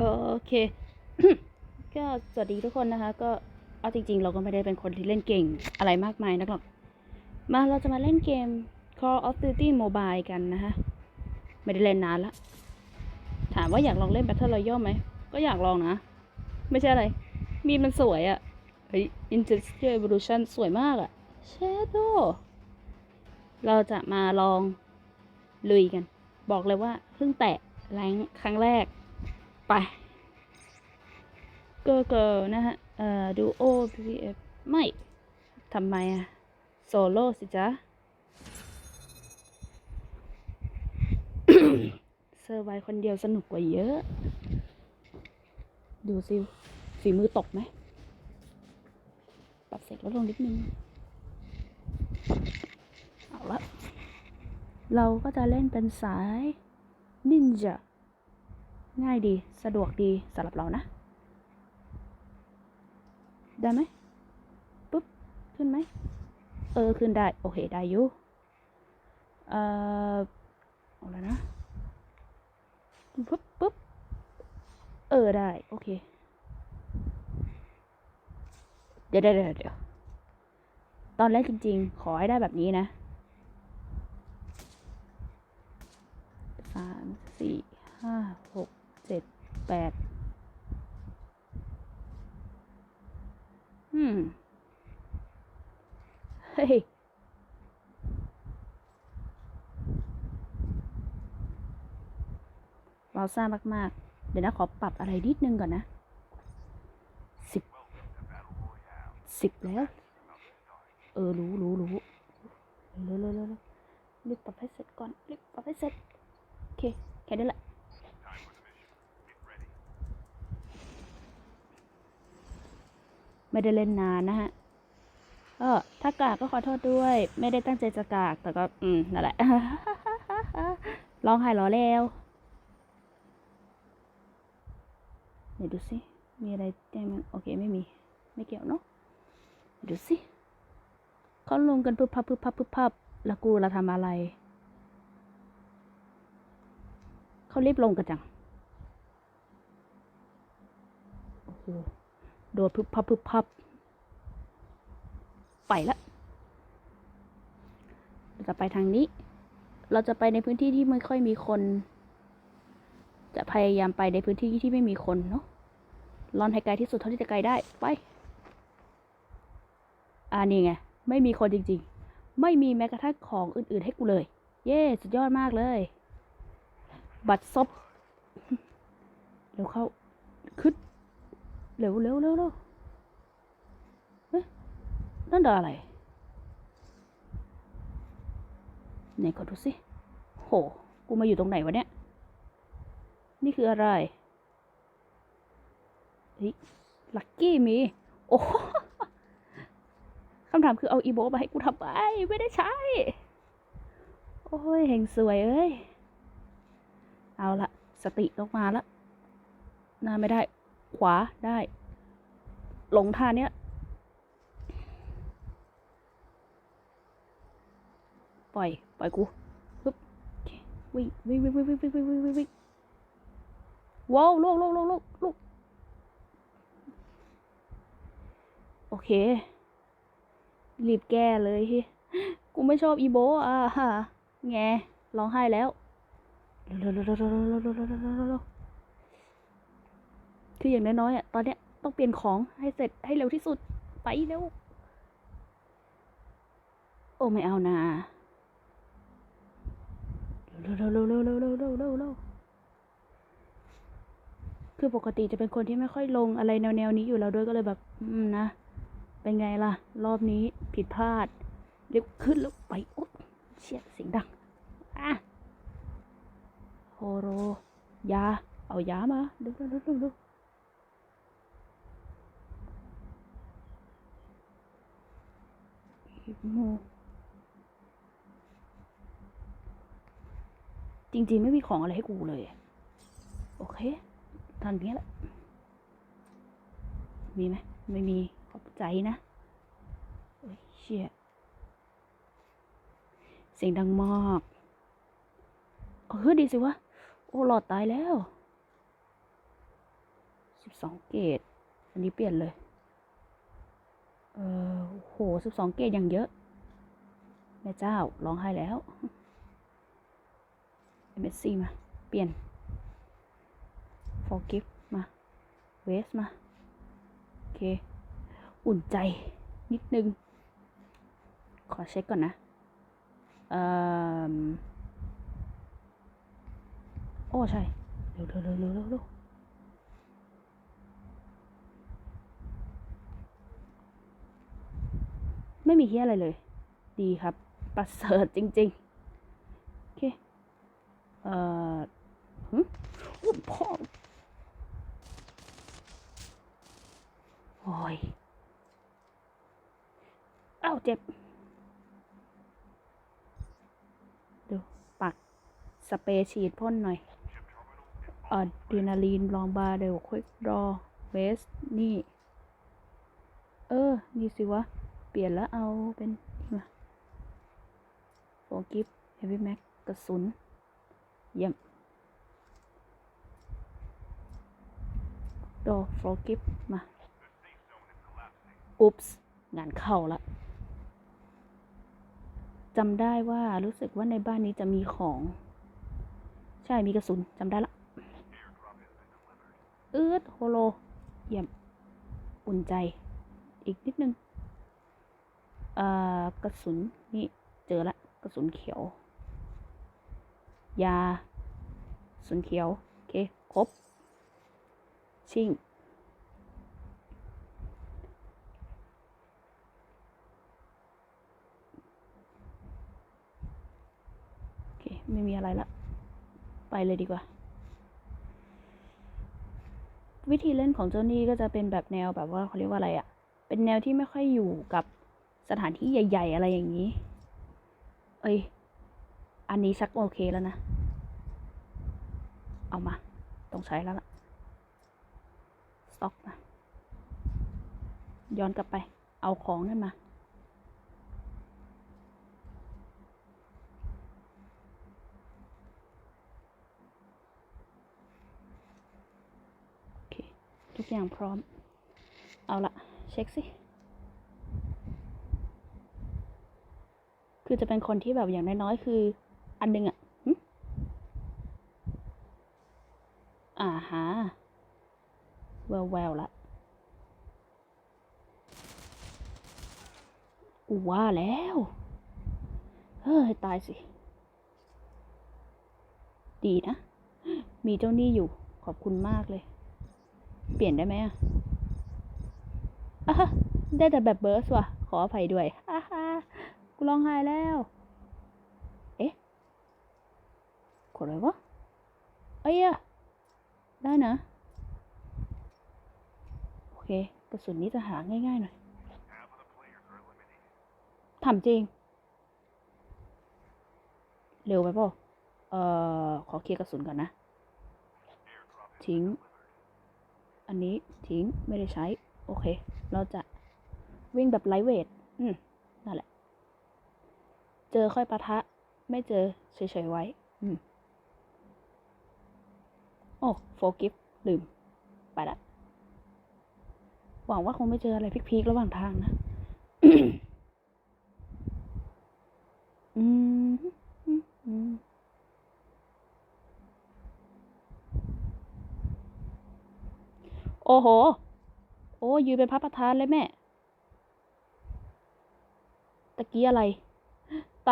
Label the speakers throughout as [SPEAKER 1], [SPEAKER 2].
[SPEAKER 1] โอเค ก็สวัสดีทุกคนนะคะ ก็เอาจริง ๆ เราก็ไม่ได้เป็นคนที่เล่นเก่งอะไรมากมายนักหรอก มาเราจะมาเล่นเกม Call of Duty Mobile กันนะคะ ไม่ได้เล่นนานละ ถามว่าอยากลองเล่น Battle Royale ไหม ก็อยากลองนะ ไม่ใช่อะไร มีมันสวยอะ่ะเฮ้ย Industrial Revolution สวยมากอะ่ะ Shadow เราจะมาลองลุยกัน บอกเลยว่าเพิ่งแตะแรงครั้งแรก ไปเกอร์เกอร์นะฮะ เอ่อดูโอพีเอฟไม่ทำไมอะโซโล่สิจ๊ะเซอร์ไวคนเดียวสนุกกว่าเยอะ ดูซิฝีมือตกไหมปรับเสร็จลดลงนิดนึง เอาละเราก็จะเล่นเป็นสายนินจา ง่ายดีสะดวกดีสำหรับเรานะ ได้ไหมปุ๊บ ขึ้นไหม เออ ขึ้นได้ โอเค ได้อยู่ เอ่อเอาแล้นะ ปุ๊บปุ๊บ เออ ได้ โอเค เดี๋ยวเดี๋ยวเดี๋ยวตอนแรกจริง ๆ ขอให้ได้แบบนี้นะสามสี่ห้าหก เจ็ดแปดอืม เฮ้ย เราซ่ามากมากเดี๋ยวนะ ขอปรับอะไรนิดนึงก่อนนะสิบสิบแล้ว เออ รู้รู้รู้รู้รู้รู้รีบปรับให้เสร็จก่อนรีบปรับให้เสร็จ โอเค แค่นี้แหละ ไม่ได้เล่นนานนะฮะก็ถ้ากากก็ขอโทษด้วย ไม่ได้ตั้งใจจะกากแต่ก็ อืมนั่นแหละร้องไห้ร้อแล้วเดี๋ยวดูสิมีอะไรแจ้งโอเคไม่มี ไม่เกี่ยวเนาะดูสิเขาลงกันพึบพับพึบพับพึบพับแล้วกูเราทำอะไรเขาเรียบลงกันจังโอ้โห โดดพึบพับพึบพับไปละเราจะไปทางนี้ เราจะไปในพื้นที่ที่ไม่ค่อยมีคน จะพยายามไปในพื้นที่ที่ไม่มีคนเนาะลอนให้ไกลที่สุดเท่าที่จะไกลได้ ไป อ่านี่ไง ไม่มีคนจริง ๆ ไม่มีแม้กระทั่งของอื่น ๆ ให้กูเลย เย้ สุดยอดมากเลย บัตรซบเดี๋ยวเข้าคึด เร็วเร็วเร็วเร็วเฮ้ยนั่นดาอะไรไหนขอดูสิโห กูมาอยู่ตรงไหนวะเนี่ย นี่คืออะไรเฮ้ยลักกี้มี โอ้คำถามคือเอาอีโบมาให้กูทำไป ไม่ได้ใช้ โอ้ยเฮงสวยเอ้ย เอาละสติต้องมาละน่าไม่ได้ ขวาได้หลงทางเนี้ยปล่อย ปล่อยกูปึ๊บวิ่งวิ่งวิ่งวิ่งวิ่งวิ่งวิ่งวิ่งวิ่งว้าวลูกลูกลูกลูกลูกโอเค รีบแก้เลยเฮ้กูไม่ชอบอีโบอะฮะแงร้องไห้แล้วเร็วๆๆๆๆๆๆ คืออย่างน้อยๆอะตอนเนี้ยต้องเปลี่ยนของให้เสร็จให้เร็วที่สุดไปเร็ว โอ้ไม่เอานะเร็วเร็วเร็วเร็วเร็วเร็วเร็วเร็วเร็วคือปกติจะเป็นคนที่ไม่ค่อยลงอะไรแนวแนวนี้อยู่แล้วด้วยก็เลยแบบ อืมนะ เป็นไงล่ะ รอบนี้ผิดพลาดเร็วขึ้นแล้วไปอุ๊บเชี่ยเสียงดังอะโฮโรยาเอายามาดูดูดูดู จริงๆ ไม่มีของอะไรให้กูเลย โอเค ทันเพี้ยแหละ มีไหม ไม่มี ขอบใจนะเชี่ย เสียงดังมากเฮ้ยดีสิวะ โอ้ หลอดตายแล้ว สิบสองเกต อันนี้เปลี่ยนเลย เออ หสิบสองเกตอย่างเยอะ แม่เจ้าร้องไห้แล้ว MSC มา เปลี่ยน forgive มา waste มา โอเค อุ่นใจนิดนึง ขอเช็คก่อนนะเอ่อโอ้ ใช่ เร็วเร็วเร็วเร็วเร็วเร็ว ไม่มีเฮียอะไรเลย ดีครับ ประเสริฐจริงๆ โอเค เอ่อหึอุ๊ยพ่อโอ้ยเอ้าเจ็บ ดู ปัก สเปรย์ฉีดพ่นหน่อยอะดรีนาลีนลองบาเดลควิกรอเวสนี่ เออ นี่สิวะ เปลี่ยนแล้วเอาเป็นนี่มาโฟกิฟเฮฟวี่แม็กกระสุน เยี่ยมโดโฟกิฟมา อุ๊ปส์งานเข้าละจำได้ว่ารู้สึกว่าในบ้านนี้จะมีของ ใช่มีกระสุนจำได้ละอืดโฮโล เยี่ยม อุ่นใจ อีกนิดนึง กระสุนนี่เจอละกระสุนเขียว ยาสุนเขียว โอเค ครบ ชิ่ง โอเค ไม่มีอะไรละ ไปเลยดีกว่า วิธีเล่นของเจ้านี่ก็จะเป็นแบบแนวแบบว่าเขาเรียกว่าอะไรอะ่ะ เป็นแนวที่ไม่ค่อยอยู่กับ สถานที่ใหญ่ ๆ อะไรอย่างนี้ เอ้ย อันนี้ชักโอเคแล้วนะ เอามาต้องใช้แล้วล่ะ สต็อกมา ย้อนกลับไป เอาของนั่นมาโอเคทุกอย่างพร้อม เอาละเช็คสิ คือจะเป็นคนที่แบบอย่างน้อยๆ คือ อันหนึงอะอ่าฮะแววแววๆละกูว่าแล้ว เฮ้ย ตายสิ ดีนะ มีเจ้าหนี้อยู่ ขอบคุณมากเลย เปลี่ยนได้ไหมอะอะได้แต่แบบเบิร์สว่ะ ขออภัยด้วยฮ่าฮ่าูร้องไห้แล้ว เอ๊ะกดอะไรวะเอ้ยได้นะ โอเค กระสุนนี้จะหาง่ายๆหน่อยถามจริง เร็วไปป่ะเอ่อ ขอเคลียร์กระสุนก่อนนะ ทิ้ง อันนี้ทิ้งไม่ได้ใช้ โอเค เราจะวิ่งแบบไลท์เวท อืม เจอค่อยปะทะ ไม่เจอเฉยๆไว้ อืม โอ้โฟกิฟลืม ไปละ หวังว่าคงไม่เจออะไรพีคๆระหว่างทางนะ อืมอืมอืมโอ้โห โอ้ยืนเป็นพระประธานเลยแม่ ตะกี้อะไร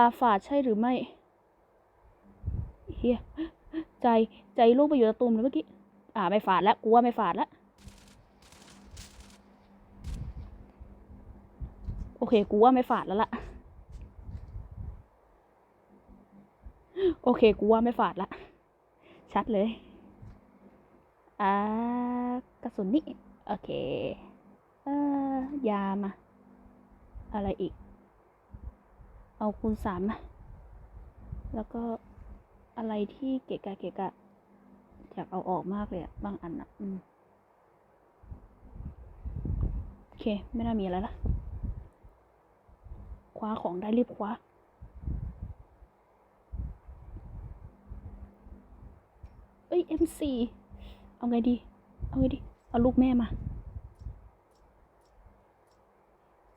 [SPEAKER 1] าฝาดใช่หรือไม่เฮียใจใจลูกไปอยู่ตะตุ่มเลยเมื่อกี้ อ่าไม่ฝาดแล้วกูว่าไม่ฝาดแล้วโอเค กูว่าไม่ฝาดแล้วล่ะ โอเค กูว่าไม่ฝาดละ ชัดเลย อ่ากระสุนนี่ โอเค เอ่อยามา อะไรอีก เอาคูณสามแล้วก็อะไรที่เกะกะเกะกะอยากเอาออกมากเลยอะบางอันอะอืมโอเค ไม่น่ามีอะไรละคว้าของได้รีบคว้าเอ้ย M4 เอาไงดี เอาไงดี เอาลูกแม่มา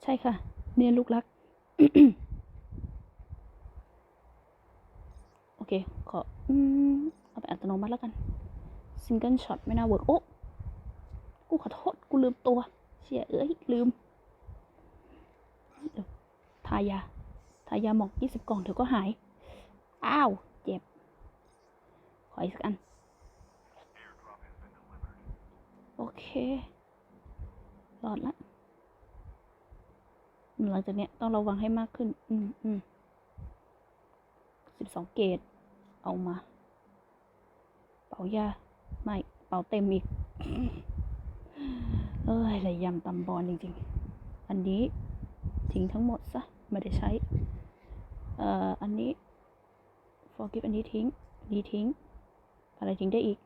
[SPEAKER 1] ใช่ค่ะ เนี่ยลูกรัก โอ เค ขออืมเอาไปอัตโนมัติแล้วกันซิงเกิลช็อตไม่น่าเวิร์กโอ้กูขอโทษ กูลืมตัว เชี่ยเอ้ย ลืมเดี๋ยวทายา ทายาหมอกยี่สิบกล่องเดี๋ยวก็หาย อ้าว เจ็บ ขออีกสักอัน โอเครอดละหลังจากเนี้ยต้องระวังให้มากขึ้น อืมอืมสิบสองเกต เอามา เป่ายาไม่เป่าเต็มอีก เอ้ยระยำตำบอลจริงๆ อันนี้ทิ้งทั้งหมดซะ ไม่ได้ใช้ เอ่อ อันนี้ forgive อันนี้ทิ้ง นี่ทิ้ง อะไรทิ้งได้อีก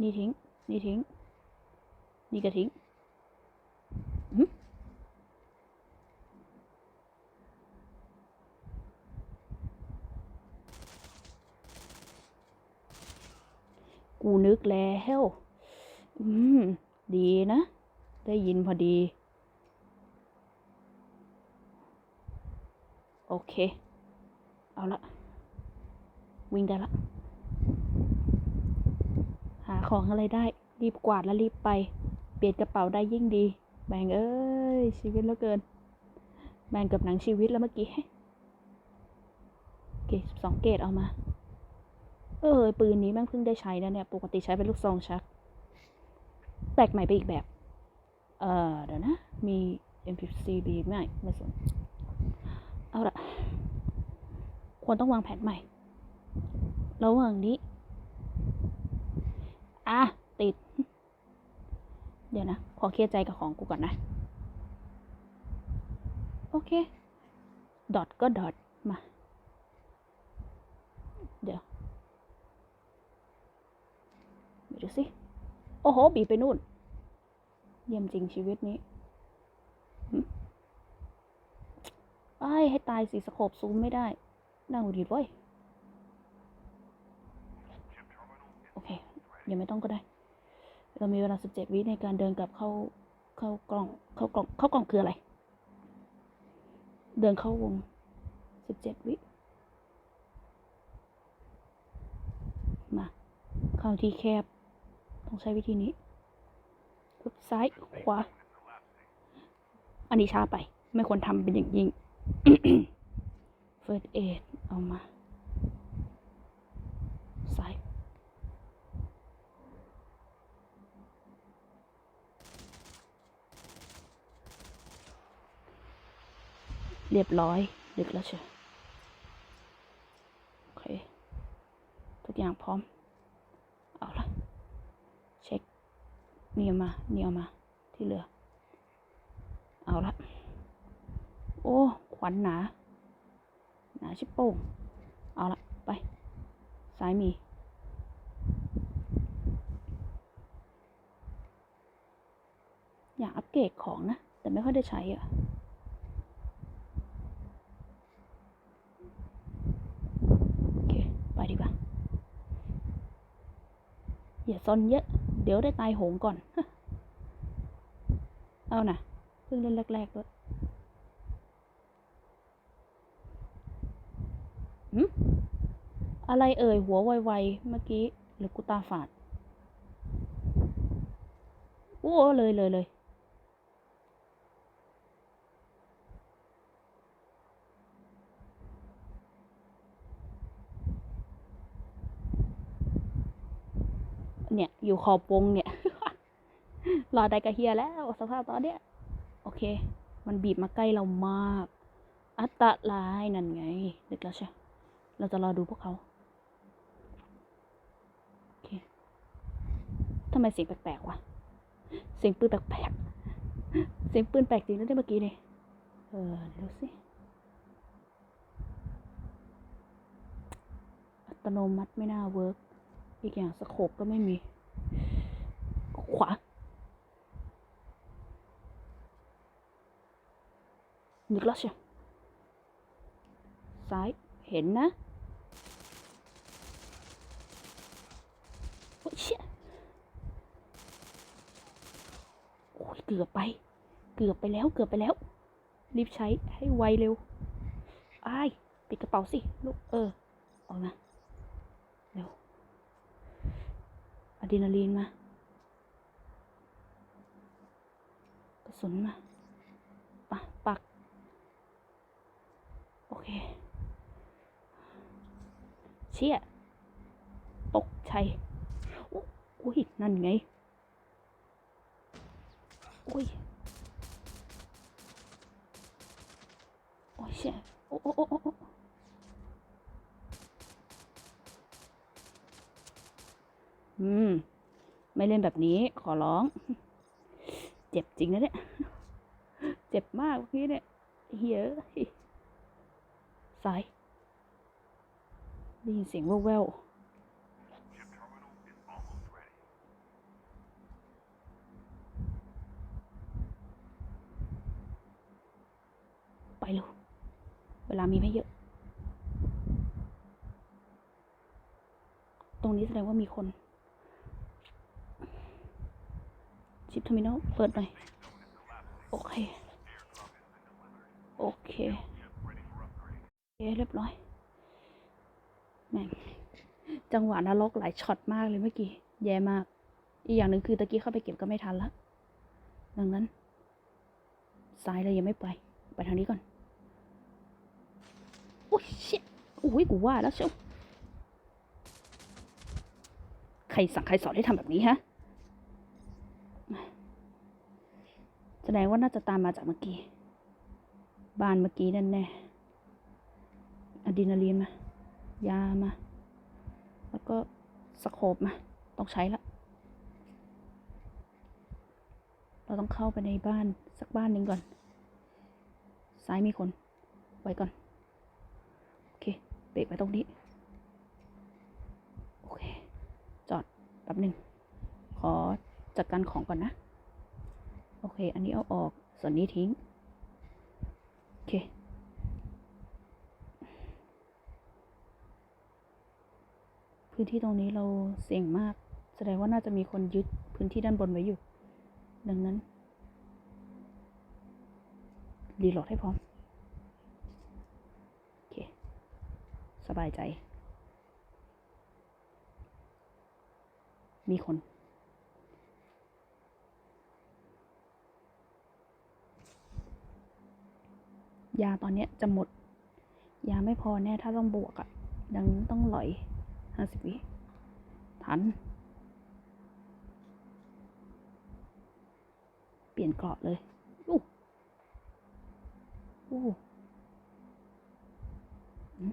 [SPEAKER 1] นี่ทิ้ง นี่ทิ้ง นี่ก็ทิ้งหึ กูนึกแล้วอืม ดีนะ ได้ยินพอดี โอเค เอาละ วิ่งได้ละ หาของอะไรได้ รีบกวาดแล้วรีบไป เปลี่ยนกระเป๋าได้ยิ่งดีแบ่งเอ้ย ชีวิตเหลือเกินแบ่งกับหนังชีวิตแล้วเมื่อกี้โอเคสองเกตเอามา เออ ปืนนี้แม่งเพิ่งได้ใช้นะเนี่ย ปกติใช้เป็นลูกซองชัก แปลกใหม่ไปอีกแบบ เออเดี๋ยวนะ มี M54B ไม่ ไม่สน เอาละควรต้องวางแผนใหม่ ระหว่างนี้ อะ ติด เดี๋ยวนะ ขอเคลียร์ใจกับของกูก่อนนะ โอเค ดอทก็ดอทมา เดี๋ยวไป ดูสิ โอ้โห บีไปนู่น เยี่ยมจริงชีวิตนี้ไอ้ให้ตายสิสโคบซูมไม่ได้ น่าหงุดหงิดเว้ย โอเค ยังไม่ต้องก็ได้ เรามีเวลา17วิในการเดินกลับเข้าเข้ากล่องเข้ากล่องเข้ากล่องคืออะไร เดินเข้าวง17วิ มา เข้าที่แคบ ต้องใช้วิธีนี้กดซ้ายขวา อันนี้ช้าไป ไม่ควรทำเป็นอย่างยิ่ง First aid เอามา ซ้ายเรียบร้อย ดึกแล้วเชียวโอเค ทุกอย่างพร้อม เอาละเช็คเนี่ยมาเนี่ยวมา ที่เหลือ เอาละ โอ้ ขวัญหนา หนาชิบโป้ง เอาละ ไป ซ้ายมี อยากอัปเกรดของนะ แต่ไม่ค่อยได้ใช้อะโอเคไปดีกว่า อย่าซนเยอะ เดี๋ยวได้ตายโหงก่อน เอานะเพิ่งเล่นแรกๆด้วยหืมอะไรเอ่ย หัวไวๆ เมื่อกี้ หรือกูตาฝาด โอ้เลยเลยเลย เนี่ย อยู่ขอบวงเนี่ย รอได้กระเฮียแล้วสภาพตอนเนี้ย โอเค มันบีบมาใกล้เรามาก อัตรายนั่นไงนึกแล้วใช่ เราจะรอดูพวกเขาโอเคทำไมเสียงแปลกๆวะ เสียงปืนแปลกๆ เสียงปืนแปลกจริงนะที่เมื่อกี้เนี่ยเออเดี๋ยวดูสิอัตโนมัติไม่น่าเวิร์ก อีกอย่างสโคปก็ไม่มี ขวา นึกแล้วใช่ซ้าย เห็นนะโอ้ยเชี่ยโอ้ยเกือบไป เกือบไปแล้ว เกือบไปแล้ว รีบใช้ให้ไวเร็ว อ้าย ปิดกระเป๋าสิ ลูก เออ ออกมา เร็ว อะดรีนาลีนมากระสุนมาปะปัก โอเค เชี่ย ตกชัยโอ้อุ้ย นั่นไง อุ้ย โอ้ยเชี่ยโอ้โอ้โอ้ อืม ไม่เล่นแบบนี้ ขอร้อง เจ็บจริงนะเนี่ย เจ็บมากเมื่อกี้เนี่ยเฮียซ้ายได้ยินเสียงแว่วๆไปเร็วเวลามีไม่เยอะ ตรงนี้แสดงว่ามีคน ชิปเทอร์มินอลเปิดหน่อย โอเค โอเคเคเรียบร้อยแม่งจังหวะนรกหลายช็อตมากเลยเมื่อกี้ แย่มาก อีกอย่างหนึ่งคือตะกี้เข้าไปเก็บก็ไม่ทันละ ดังนั้น ซ้ายเลยยังไม่ไป ไปทางนี้ก่อน โอ้ยเชี่ยโอ้ยกูว่าแล้วเชียวใครสั่งใครสอนให้ทำแบบนี้ฮะ แส ดงว่าน่าจะตามมาจากเมื่อกี้ บ้านเมื่อกี้นั่นแน่อะดรีนาลีนมา ยามา แล้วก็สโคปมา ต้องใช้ละ เราต้องเข้าไปในบ้านสักบ้านหนึ่งก่อน ซ้ายมีคน ไว้ก่อน โอเค เบรกไว้ตรงนี้ โอเค จอดแป๊บหนึ่ง ขอจัดการของก่อนนะ โอเค อันนี้เอาออก ส่วนนี้ทิ้ง โอเค พื้นที่ตรงนี้เราเสี่ยงมาก แสดงว่าน่าจะมีคนยึดพื้นที่ด้านบนไว้อยู่ ดังนั้น รีโหลดให้พร้อม โอเค สบายใจ มีคน ยาตอนเนี้ยจะหมด ยาไม่พอแน่ถ้าต้องบวกอะ่ะ ดังนั้นต้องหลอยห้าสิบวิทัน เปลี่ยนเกราะเลยอู้อู้หืม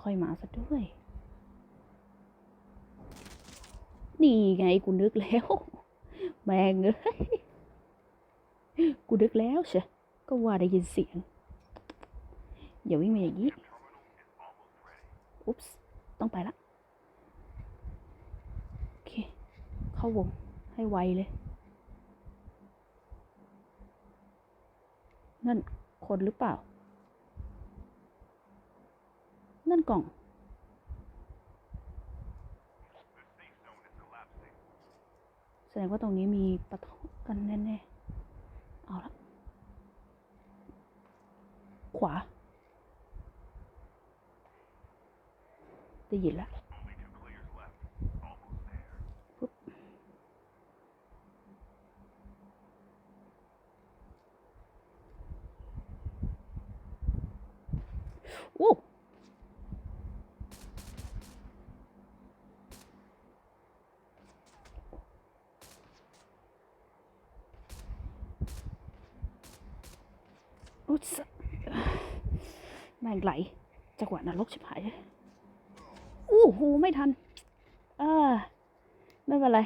[SPEAKER 1] ค่อยมาซะด้วย นี่ไงกูนึกแล้ว แม่งเอ้ย กูนึกแล้วเชะก็ว่าได้ยินเสียง อย่าวิ่งมาอย่างนี้ อุ๊ปส์ต้องไปละโอเค เข้าวงให้ไวเลย นั่นคนหรือเปล่า นั่นกล่องแสดงว่าตรงนี้มีปะทะกันแน่ๆ เอาละ ขวา ได้ยินแล้วปุ๊บโอ้อุ๊ยสะแม่งไหลจังหวะนรกชิบหายเลยอู้หูไม่ทัน เออ ไม่เป็นไร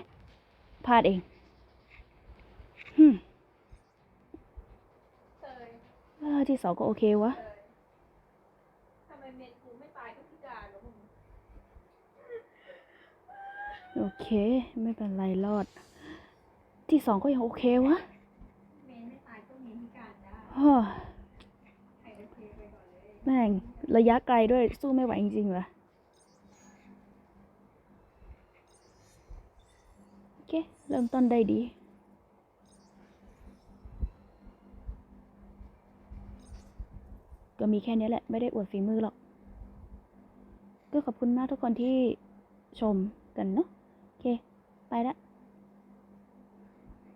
[SPEAKER 1] พลาดเองฮึม
[SPEAKER 2] เตย
[SPEAKER 1] เออที่สองก็โอเควะ
[SPEAKER 2] เตยทำไมเมนกูไม่ตายก็พิการวะมึง
[SPEAKER 1] โอเค ไม่เป็นไรรอด ที่สองก็ยังโอเควะ
[SPEAKER 2] เมนไม่ตายก็เมนพิการได้
[SPEAKER 1] แม่ง ระยะไกลด้วยสู้ไม่ไหวจริงๆว่ะเค เริ่มต้นได้ดีก็มีแค่นี้แหละ ไม่ได้อวดฝีมือหรอก ก็ขอบคุณมากทุกคนที่ชมกันเนาะโอเค ไปละ